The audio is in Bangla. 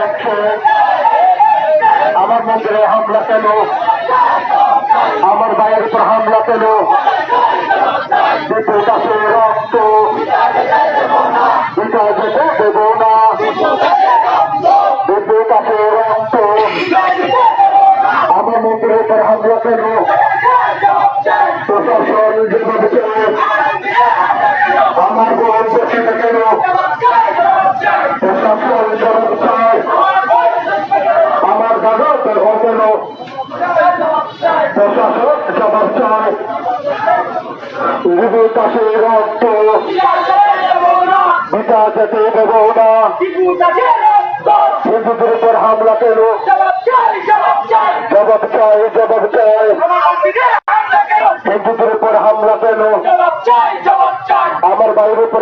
বাচ্চাদার আমার মন্দিরে হামলা কেন? আমার ভাইয়ের উপর হামলা কেন? রক্ত। দেব না। রক্ত। আমার মন্দিরের উপর হামলা কেন? প্রশাসন জবাব বের কেন প্রশাসন জবাব চায়। বিপুল দাসের রক্ত। বিটা যেতে দেব না হিন্দুদের উপর হামলা কেন? জবাব চাই জবাব চাই। হিন্দুদের উপর হামলা কেন? আমার বাড়ির উপর